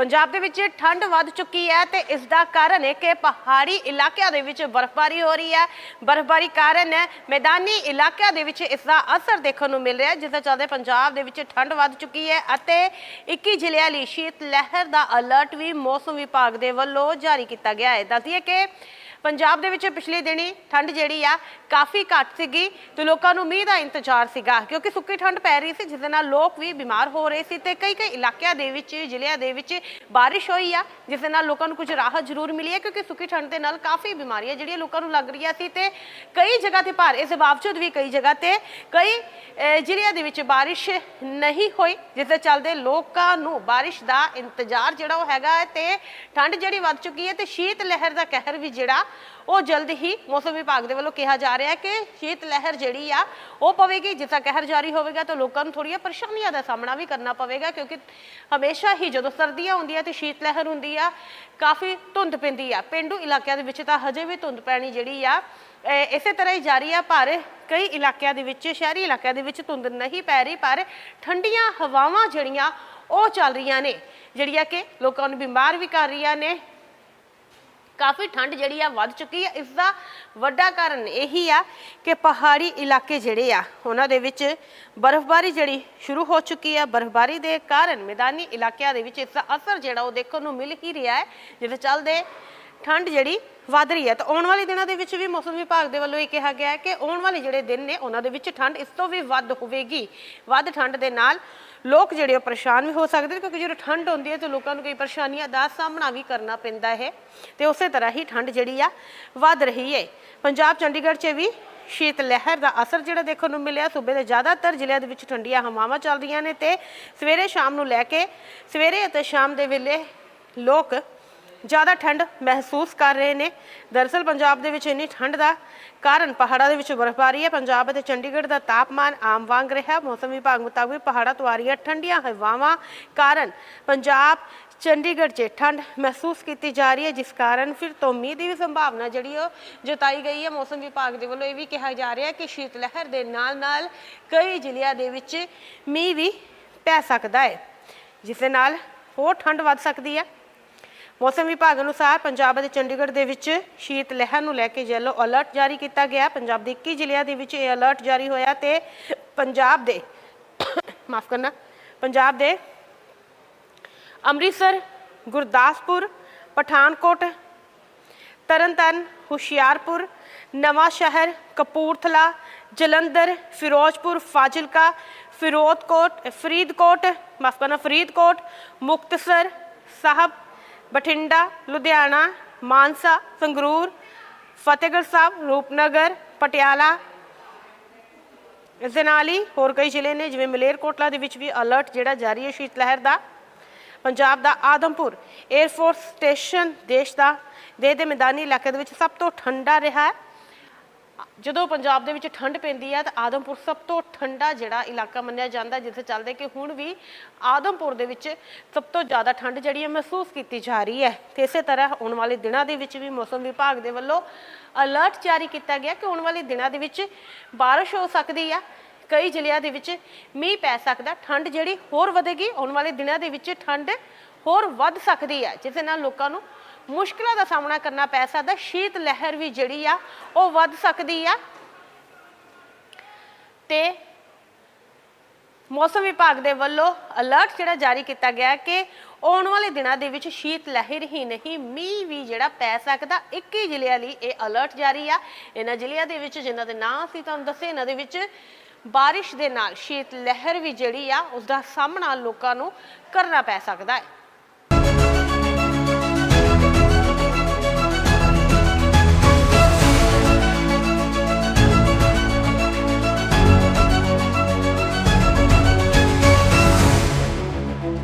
ਪੰਜਾਬ ਦੇ ਵਿੱਚ ਠੰਡ ਵੱਧ ਚੁੱਕੀ ਹੈ ਤੇ ਇਸ ਦਾ ਕਾਰਨ ਹੈ ਕਿ ਪਹਾੜੀ ਇਲਾਕਿਆਂ ਦੇ ਵਿੱਚ ਬਰਫ਼ਬਾਰੀ ਹੋ ਰਹੀ ਹੈ। ਬਰਫ਼ਬਾਰੀ ਕਾਰਨ ਮੈਦਾਨੀ ਇਲਾਕਿਆਂ ਦੇ ਵਿੱਚ ਇਸ ਦਾ ਅਸਰ ਦੇਖਣ ਨੂੰ ਮਿਲ ਰਿਹਾ ਹੈ, ਜਿਸ ਦੇ ਚੱਲਦੇ ਪੰਜਾਬ ਦੇ ਵਿੱਚ ਠੰਡ ਵੱਧ ਚੁੱਕੀ ਹੈ ਅਤੇ 21 ਜ਼ਿਲ੍ਹਿਆਂ ਲਈ ਸ਼ੀਤ ਲਹਿਰ ਦਾ ਅਲਰਟ ਵੀ ਮੌਸਮ ਵਿਭਾਗ ਦੇ ਵੱਲੋਂ ਜਾਰੀ ਕੀਤਾ ਗਿਆ ਹੈ। ਦੱਸਦੀਏ ਕਿ ਪੰਜਾਬ ਦੇ ਵਿੱਚ ਪਿਛਲੇ ਦਿਨੀ ਠੰਡ ਜਿਹੜੀ ਆ ਕਾਫੀ ਘੱਟ ਸੀਗੀ ਤੇ ਲੋਕਾਂ ਨੂੰ ਮੀਂਹ ਦਾ ਇੰਤਜ਼ਾਰ ਸੀਗਾ ਕਿਉਂਕਿ ਸੁੱਕੀ ਠੰਡ ਪੈ ਰਹੀ ਸੀ, ਜਿਸ ਦੇ ਨਾਲ ਲੋਕ ਵੀ ਬਿਮਾਰ ਹੋ ਰਹੇ ਸੀ ਤੇ ਕਈ ਕਈ ਇਲਾਕਿਆਂ ਦੇ ਵਿੱਚ, ਜ਼ਿਲ੍ਹਿਆਂ ਦੇ ਵਿੱਚ ਬਾਰਿਸ਼ ਹੋਈ ਆ, ਜਿਸ ਦੇ ਨਾਲ ਲੋਕਾਂ ਨੂੰ ਕੁਝ ਰਾਹਤ ਜ਼ਰੂਰ ਮਿਲੀ ਹੈ ਕਿਉਂਕਿ ਸੁੱਕੀ ਠੰਡ ਦੇ ਨਾਲ ਕਾਫੀ ਬਿਮਾਰੀਆਂ ਜਿਹੜੀਆਂ ਲੋਕਾਂ ਨੂੰ ਲੱਗ ਰਹੀਆਂ ਸੀ ਤੇ ਕਈ ਜਗ੍ਹਾ ਤੇ ਭਾਰ, ਇਸ ਦੇ ਬਾਵਜੂਦ ਵੀ ਕਈ ਜਗ੍ਹਾ ਤੇ ਕਈ ਜ਼ਿਲ੍ਹਿਆਂ ਦੇ ਵਿੱਚ ਬਾਰਿਸ਼ ਨਹੀਂ ਹੋਈ, ਜਿਸ ਦੇ ਚੱਲਦੇ ਲੋਕਾਂ ਨੂੰ ਬਾਰਿਸ਼ ਦਾ ਇੰਤਜ਼ਾਰ ਜਿਹੜਾ ਉਹ ਹੈਗਾ ਹੈ ਤੇ ਠੰਡ ਜਿਹੜੀ ਵੱਧ ਚੁੱਕੀ ਹੈ ਤੇ ਸ਼ੀਤ ਲਹਿਰ ਦਾ ਕਹਿਰ ਵੀ ਜਿਹੜਾ ਉਹ ਜਲਦ ਹੀ ਮੌਸਮ ਵਿਭਾਗ ਦੇ ਵੱਲੋਂ ਕਿਹਾ ਜਾ ਰਿਹਾ ਹੈ ਕਿ ਸ਼ੀਤ ਲਹਿਰ ਜਿਹੜੀ ਆ, ਉਹ ਪਵੇਗੀ। ਜਿਸ ਦਾ ਕਹਿਰ ਜਾਰੀ ਹੋਵੇਗਾ ਤਾਂ ਲੋਕਾਂ ਨੂੰ ਥੋੜੀਆਂ ਪਰੇਸ਼ਾਨੀਆਂ ਦਾ ਸਾਹਮਣਾ ਵੀ ਕਰਨਾ ਪਵੇਗਾ ਕਿਉਂਕਿ ਹਮੇਸ਼ਾ ਹੀ ਜਦੋਂ ਸਰਦੀਆਂ ਹੁੰਦੀਆਂ ਤੇ ਸ਼ੀਤ ਲਹਿਰ ਹੁੰਦੀ ਆ, ਕਾਫੀ ਧੁੰਦ ਪੈਂਦੀ ਆ। ਪਿੰਡੂ ਇਲਾਕਿਆਂ ਦੇ ਵਿੱਚ ਤਾਂ ਹਜੇ ਵੀ ਧੁੰਦ ਪੈਣੀ ਜਿਹੜੀ ਆ ਇਸੇ ਤਰ੍ਹਾਂ ਹੀ ਜਾਰੀ ਆ, ਪਰ ਕਈ ਇਲਾਕਿਆਂ ਦੇ ਵਿੱਚ, ਸ਼ਹਿਰੀ ਇਲਾਕਿਆਂ ਦੇ ਵਿੱਚ ਧੁੰਦ ਨਹੀਂ ਪੈ ਰਹੀ, ਪਰ ਠੰਡੀਆਂ ਹਵਾਵਾਂ ਜਿਹੜੀਆਂ, ਉਹ ਚੱਲ ਰਹੀਆਂ ਨੇ, ਜਿਹੜੀਆਂ ਕਿ ਲੋਕਾਂ ਨੂੰ ਬਿਮਾਰ ਵੀ ਕਰ ਰਹੀਆਂ ਨੇ। ਕਾਫੀ ਠੰਡ ਜਿਹੜੀ ਆ ਵੱਧ ਚੁੱਕੀ ਹੈ ਇਸ ਦਾ ਵੱਡਾ ਕਾਰਨ ਇਹੀ ਆ ਕਿ ਪਹਾੜੀ ਇਲਾਕੇ ਜਿਹੜੇ ਆ, ਉਹਨਾਂ ਦੇ ਵਿੱਚ ਬਰਫ਼ਬਾਰੀ ਜਿਹੜੀ ਸ਼ੁਰੂ ਹੋ ਚੁੱਕੀ ਆ। ਬਰਫ਼ਬਾਰੀ ਦੇ ਕਾਰਨ ਮੈਦਾਨੀ ਇਲਾਕਿਆਂ ਦੇ ਵਿੱਚ ਇਸ ਦਾ ਅਸਰ ਜਿਹੜਾ ਉਹ ਦੇਖਣ ਨੂੰ ਮਿਲ ਹੀ ਰਿਹਾ ਹੈ ਜਿਹਦੇ ਚੱਲਦੇ ਠੰਡ ਜਿਹੜੀ ਵੱਧ ਰਹੀ ਹੈ। ਤਾਂ ਆਉਣ ਵਾਲੇ ਦਿਨਾਂ ਦੇ ਵਿੱਚ ਵੀ ਮੌਸਮ ਵਿਭਾਗ ਦੇ ਵੱਲੋਂ ਇਹ ਕਿਹਾ ਗਿਆ ਹੈ ਕਿ ਆਉਣ ਵਾਲੇ ਜਿਹੜੇ ਦਿਨ ਨੇ, ਉਹਨਾਂ ਦੇ ਵਿੱਚ ਠੰਡ ਇਸ ਤੋਂ ਵੀ ਵੱਧ ਹੋਵੇਗੀ। ਵੱਧ ਠੰਡ ਦੇ ਨਾਲ ਲੋਕ ਜਿਹੜੇ ਉਹ ਪਰੇਸ਼ਾਨ ਵੀ ਹੋ ਸਕਦੇ ਨੇ, ਕਿਉਂਕਿ ਜਦੋਂ ਠੰਡ ਹੁੰਦੀ ਹੈ ਤਾਂ ਲੋਕਾਂ ਨੂੰ ਕਈ ਪਰੇਸ਼ਾਨੀਆਂ ਦਾ ਸਾਹਮਣਾ ਵੀ ਕਰਨਾ ਪੈਂਦਾ ਹੈ। ਤੇ ਉਸੇ ਤਰ੍ਹਾਂ ਹੀ ਠੰਡ ਜਿਹੜੀ ਆ, ਵੱਧ ਰਹੀ ਹੈ। ਪੰਜਾਬ, ਚੰਡੀਗੜ੍ਹ 'ਚ ਵੀ ਸ਼ੀਤ ਲਹਿਰ ਦਾ ਅਸਰ ਜਿਹੜਾ ਦੇਖਣ ਨੂੰ ਮਿਲਿਆ। ਸੂਬੇ ਦੇ ਜ਼ਿਆਦਾਤਰ ਜ਼ਿਲ੍ਹਿਆਂ ਦੇ ਵਿੱਚ ਠੰਡੀਆਂ ਹਵਾਵਾਂ ਚੱਲ ਰਹੀਆਂ ਨੇ ਤੇ ਸਵੇਰੇ ਸ਼ਾਮ ਨੂੰ ਲੈ ਕੇ ਸਵੇਰੇ ਅਤੇ ਸ਼ਾਮ ਦੇ ਵੇਲੇ ਲੋਕ ਜ਼ਿਆਦਾ ਠੰਡ ਮਹਿਸੂਸ ਕਰ ਰਹੇ ਨੇ। ਦਰਅਸਲ ਪੰਜਾਬ ਦੇ ਵਿੱਚ ਇੰਨੀ ਠੰਡ ਦਾ ਕਾਰਨ ਪਹਾੜਾਂ ਦੇ ਵਿੱਚ ਬਰਫ਼ਬਾਰੀ ਹੈ। ਪੰਜਾਬ ਅਤੇ ਚੰਡੀਗੜ੍ਹ ਦਾ ਤਾਪਮਾਨ ਆਮ ਵਾਂਗ ਰਿਹਾ। ਮੌਸਮ ਵਿਭਾਗ ਮੁਤਾਬਿਕ ਪਹਾੜਾਂ ਤੋਂ ਆ ਰਹੀਆਂ ਠੰਡੀਆਂ ਹਵਾਵਾਂ ਕਾਰਨ ਪੰਜਾਬ, ਚੰਡੀਗੜ੍ਹ 'ਚ ਠੰਡ ਮਹਿਸੂਸ ਕੀਤੀ ਜਾ ਰਹੀ ਹੈ, ਜਿਸ ਕਾਰਨ ਫਿਰ ਤੋਂ ਮੀਂਹ ਦੀ ਵੀ ਸੰਭਾਵਨਾ ਜਿਹੜੀ ਉਹ ਜਤਾਈ ਗਈ ਹੈ। ਮੌਸਮ ਵਿਭਾਗ ਦੇ ਵੱਲੋਂ ਇਹ ਵੀ ਕਿਹਾ ਜਾ ਰਿਹਾ ਹੈ ਕਿ ਸ਼ੀਤ ਲਹਿਰ ਦੇ ਨਾਲ ਨਾਲ ਕਈ ਜ਼ਿਲ੍ਹਿਆਂ ਦੇ ਵਿੱਚ ਮੀਂਹ ਵੀ ਪੈ ਸਕਦਾ ਹੈ, ਜਿਸ ਦੇ ਨਾਲ ਹੋਰ ਠੰਡ ਵੱਧ ਸਕਦੀ ਹੈ। ਮੌਸਮ ਵਿਭਾਗ ਅਨੁਸਾਰ ਪੰਜਾਬ ਅਤੇ ਚੰਡੀਗੜ੍ਹ ਦੇ ਵਿੱਚ ਸ਼ੀਤ ਲਹਿਰ ਨੂੰ ਲੈ ਕੇ ਯੈਲੋ ਅਲਰਟ ਜਾਰੀ ਕੀਤਾ ਗਿਆ। ਪੰਜਾਬ ਦੇ 21 ਜ਼ਿਲ੍ਹਿਆਂ ਦੇ ਵਿੱਚ ਇਹ ਅਲਰਟ ਜਾਰੀ ਹੋਇਆ ਤੇ ਪੰਜਾਬ ਦੇ ਮਾਫ ਕਰਨਾ, ਪੰਜਾਬ ਦੇ ਅੰਮ੍ਰਿਤਸਰ, ਗੁਰਦਾਸਪੁਰ, ਪਠਾਨਕੋਟ, ਤਰਨਤਾਰਨ, ਹੁਸ਼ਿਆਰਪੁਰ ਨਵਾਂ ਸ਼ਹਿਰ ਕਪੂਰਥਲਾ, ਜਲੰਧਰ, ਫਿਰੋਜ਼ਪੁਰ, ਫਾਜ਼ਿਲਕਾ, ਫਿਰੋਜ਼ਕੋਟ, ਫਰੀਦਕੋਟ, ਮਾਫ ਕਰਨਾ, ਫਰੀਦਕੋਟ, ਮੁਕਤਸਰ, ਸਾਹਿਬ ਬਠਿੰਡਾ, ਲੁਧਿਆਣਾ, ਮਾਨਸਾ, ਸੰਗਰੂਰ, ਫਤਿਹਗੜ੍ਹ ਸਾਹਿਬ, ਰੂਪਨਗਰ, ਪਟਿਆਲਾ। ਇਸ ਦੇ ਨਾਲ ਹੀ ਹੋਰ ਕਈ ਜ਼ਿਲ੍ਹੇ ਨੇ, ਜਿਵੇਂ ਮਲੇਰਕੋਟਲਾ ਦੇ ਵਿੱਚ ਵੀ ਅਲਰਟ ਜਿਹੜਾ ਜਾਰੀ ਹੈ ਸ਼ੀਤ ਲਹਿਰ ਦਾ। ਪੰਜਾਬ ਦਾ ਆਦਮਪੁਰ 에ਅਰਫੋਰਸ ਸਟੇਸ਼ਨ ਦੇਸ਼ ਦਾ ਦੇ ਦੇ ਮੈਦਾਨੀ ਇਲਾਕੇ ਦੇ ਵਿੱਚ ਸਭ ਤੋਂ ਠੰਡਾ ਰਿਹਾ ਹੈ। ਜਦੋਂ ਪੰਜਾਬ ਦੇ ਵਿੱਚ ਠੰਡ ਪੈਂਦੀ ਹੈ ਤਾਂ ਆਦਮਪੁਰ ਸਭ ਤੋਂ ਠੰਡਾ ਜਿਹੜਾ ਇਲਾਕਾ ਮੰਨਿਆ ਜਾਂਦਾ, ਜਿੱਥੇ ਚੱਲਦੇ ਕਿ ਹੁਣ ਵੀ ਆਦਮਪੁਰ ਦੇ ਵਿੱਚ ਸਭ ਤੋਂ ਜ਼ਿਆਦਾ ਠੰਡ ਜਿਹੜੀ ਹੈ ਮਹਿਸੂਸ ਕੀਤੀ ਜਾ ਰਹੀ ਹੈ। ਤੇ ਇਸੇ ਤਰ੍ਹਾਂ ਆਉਣ ਵਾਲੇ ਦਿਨਾਂ ਦੇ ਵਿੱਚ ਵੀ ਮੌਸਮ ਵਿਭਾਗ ਦੇ ਵੱਲੋਂ ਅਲਰਟ ਜਾਰੀ ਕੀਤਾ ਗਿਆ ਕਿ ਆਉਣ ਵਾਲੇ ਦਿਨਾਂ ਦੇ ਵਿੱਚ ਬਾਰਿਸ਼ ਹੋ ਸਕਦੀ ਹੈ ਕਈ ਜ਼ਿਲ੍ਹਿਆਂ ਦੇ ਵਿੱਚ ਮੀਂਹ ਪੈ ਸਕਦਾ, ਠੰਡ ਜਿਹੜੀ ਹੋਰ ਵਧੇਗੀ, ਆਉਣ ਵਾਲੇ ਦਿਨਾਂ ਦੇ ਵਿੱਚ ਠੰਡ ਹੋਰ ਵੱਧ ਸਕਦੀ ਹੈ, ਜਿਸ ਨਾਲ ਲੋਕਾਂ ਨੂੰ ਮੁਸ਼ਕਲਾਂ ਦਾ ਸਾਹਮਣਾ ਕਰਨਾ ਪੈ ਸਕਦਾ। ਸ਼ੀਤ ਲਹਿਰ ਵੀ ਜਿਹੜੀ ਆ, ਉਹ ਵੱਧ ਸਕਦੀ ਆ। ਤੇ ਮੌਸਮ ਵਿਭਾਗ ਦੇ ਵੱਲੋਂ ਅਲਰਟ ਜਿਹੜਾ ਜਾਰੀ ਕੀਤਾ ਗਿਆ ਕਿ ਆਉਣ ਵਾਲੇ ਦਿਨਾਂ ਦੇ ਵਿੱਚ ਸ਼ੀਤ ਲਹਿਰ ਹੀ ਨਹੀਂ, ਮੀਂਹ ਵੀ ਜਿਹੜਾ ਪੈ ਸਕਦਾ। 21 ਜ਼ਿਲ੍ਹਿਆਂ ਲਈ ਇਹ ਅਲਰਟ ਜਾਰੀ ਆ। ਇਹਨਾਂ ਜ਼ਿਲ੍ਹਿਆਂ ਦੇ ਵਿੱਚ ਜਿਨ੍ਹਾਂ ਦੇ ਨਾਂ ਅਸੀਂ ਤੁਹਾਨੂੰ ਦੱਸੇ, ਇਹਨਾਂ ਦੇ ਵਿੱਚ ਬਾਰਿਸ਼ ਦੇ ਨਾਲ ਸ਼ੀਤ ਲਹਿਰ ਵੀ ਜਿਹੜੀ ਆ ਉਸ ਦਾ ਸਾਹਮਣਾ ਲੋਕਾਂ ਨੂੰ ਕਰਨਾ ਪੈ ਸਕਦਾ ਹੈ।